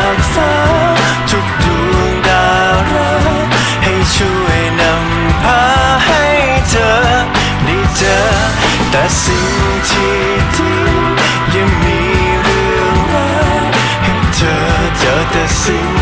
ก แต่สิ่งที่ดียังมีเรื่องราให้เธอเจอแต่สิ่ง